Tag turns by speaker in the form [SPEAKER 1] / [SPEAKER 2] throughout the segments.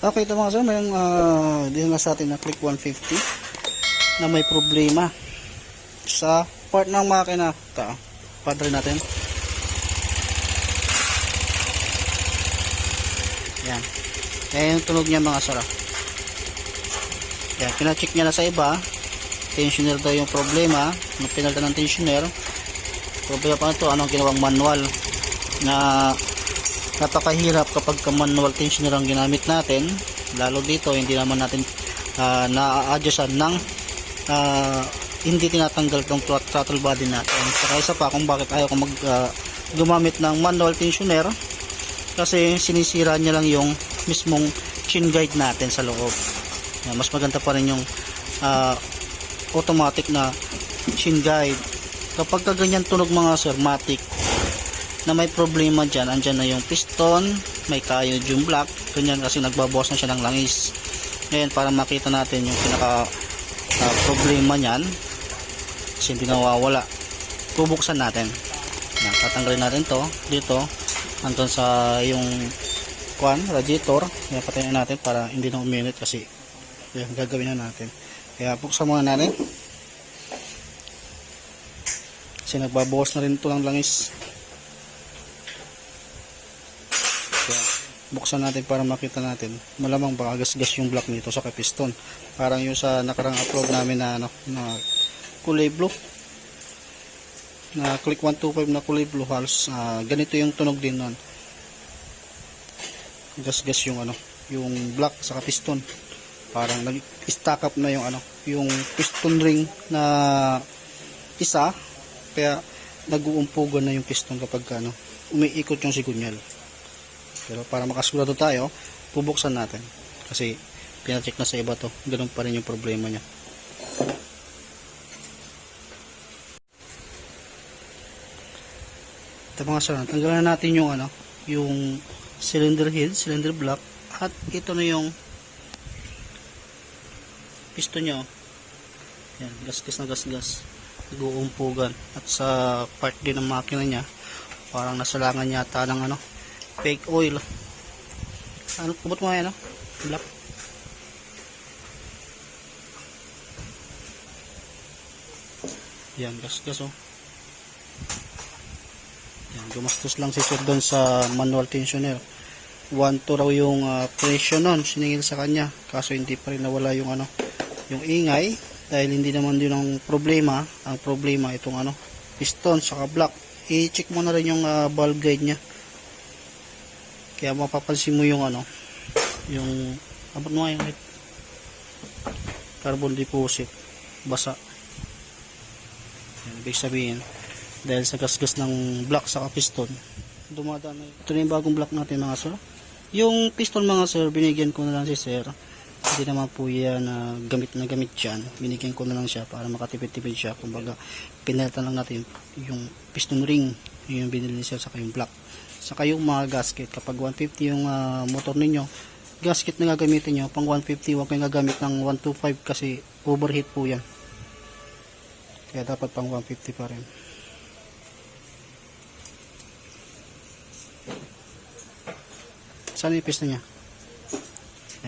[SPEAKER 1] Okay, ito mga sir, may uh, dito nga sa atin na click 150 na may problema sa part ng makina. Ito, padre natin. Yan. Yan yung tunog niya mga sir. ah. Yan, pinacheck niya na sa iba. Tensioner daw yung problema. Pinalta ng tensioner, problema pa ito, anong ginawang manual na napakahirap kapag ka manual tensioner ang ginamit natin. Lalo dito hindi naman natin uh, na-adjustan ng ah, hindi tinatanggal tong throt- throttle body natin. Saka isa pa kung bakit ayaw ko mag ah, gumamit ng manual tensioner kasi sinisira niya lang yung mismong chin guide natin sa loob. Yan, mas maganda pa rin yung ah, automatic na chin guide. Kapag ka ganyan tunog mga sir matic na may problema dyan, andyan na yung piston, may kayo yung block, ganyan kasi nagbabawas na siya ng langis. Ngayon, para makita natin yung pinaka ah, problema niyan, kasi hindi nawawala, bubuksan natin. Yan, tatanggalin natin to dito, hanggang sa yung kwan, radiator, yan, patayin natin para hindi na uminit kasi yan, gagawin na natin. Kaya buksan muna natin. Kasi nagbabawas na rin ito ng langis. Buksan natin para makita natin. Malamang baka gas-gas yung block nito sa piston. Parang yung sa nakarang upload namin na ano, na kulay blue. Na click 125 na kulay blue halos ah, ganito yung tunog din nun. Gas-gas yung ano, yung block sa piston. Parang nag-stack up na yung ano, yung piston ring na isa kaya nag-uumpugan na yung piston kapag ano, umiikot yung sigunyal. Pero para makasigurado tayo, bubuksan natin. Kasi pinacheck na sa iba to. Ganun pa rin yung problema niya. Ito mga sir, tanggalan natin yung ano, yung cylinder head, cylinder block at ito na yung piston niya. oh. Yan, gas-gas na gas-gas. Nag-uumpugan. At sa part din ng makina niya, parang nasalangan yata ng ano, fake oil. Ano, kubot mo yan, ano? Black. Yan, gas-gas, oh. Yan, gumastos lang si Sir doon sa manual tensioner. 1 to raw yung ah, presyo nun, siningil sa kanya. Kaso hindi pa rin nawala yung ano, yung ingay. Dahil hindi naman din ang problema. Ang problema itong ano, piston, saka block. I-check mo na rin yung ah, valve guide niya. Kaya mapapansin mo yung ano, yung abot mo yung carbon deposit basa. Yan, ibig sabihin, dahil sa gasgas ng block sa piston, dumadaan na. Ito na yung bagong block natin mga sir. Yung piston mga sir, binigyan ko na lang si sir. Hindi naman po yan na gamit na gamit dyan. Binigyan ko na lang siya para makatipid-tipid siya. Kumbaga, pinalitan lang natin yung piston ring. Yun yung binili ni sir sa yung block. Saka yung mga gasket. Kapag 150 yung ah, motor ninyo, gasket na gagamitin nyo. Pang 150, huwag kayong gagamit ng 125 kasi overheat po yan. Kaya dapat pang 150 pa rin. Saan yung piston niya?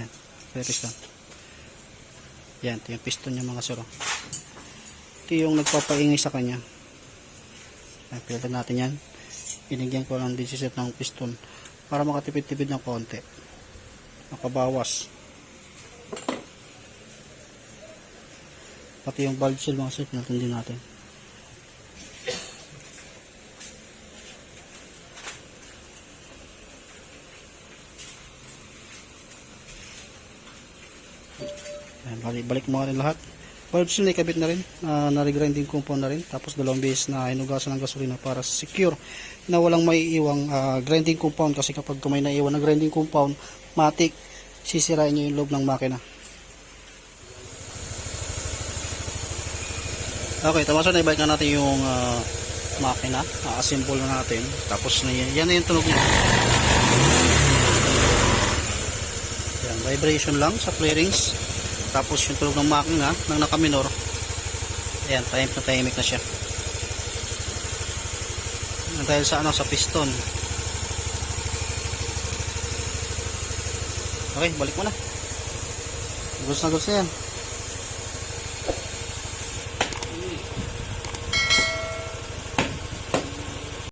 [SPEAKER 1] Yan. Yung piston. Yan. Ito yung piston niya mga suro. Ito yung nagpapaingay sa kanya. Yan. Pilitan natin yan. Binigyan ko ng 17 ng piston para makatipid-tipid ng konti. Makabawas. Pati yung valve seal mga sir, natin din natin. Ayan, balik, balik mo rin lahat. Valve seal na ikabit na rin, uh, na-regrinding compound na rin. Tapos dalawang beses na hinugasan ng gasolina para secure na walang may iwang ah, grinding compound kasi kapag may naiwan na grinding compound, matik, sisirain nyo yung loob ng makina. Okay, tapos na ibalik na natin yung ah, makina. A-assemble na natin. Tapos na yan. Yan na yung tunog niya. Yan, vibration lang sa clearings. Tapos yung tunog ng makina ng nakaminor. Ayan, tahimik na tahimik na siya. Dahil sa ano, sa piston. Okay, balik mo na. Gusto na gusto yan.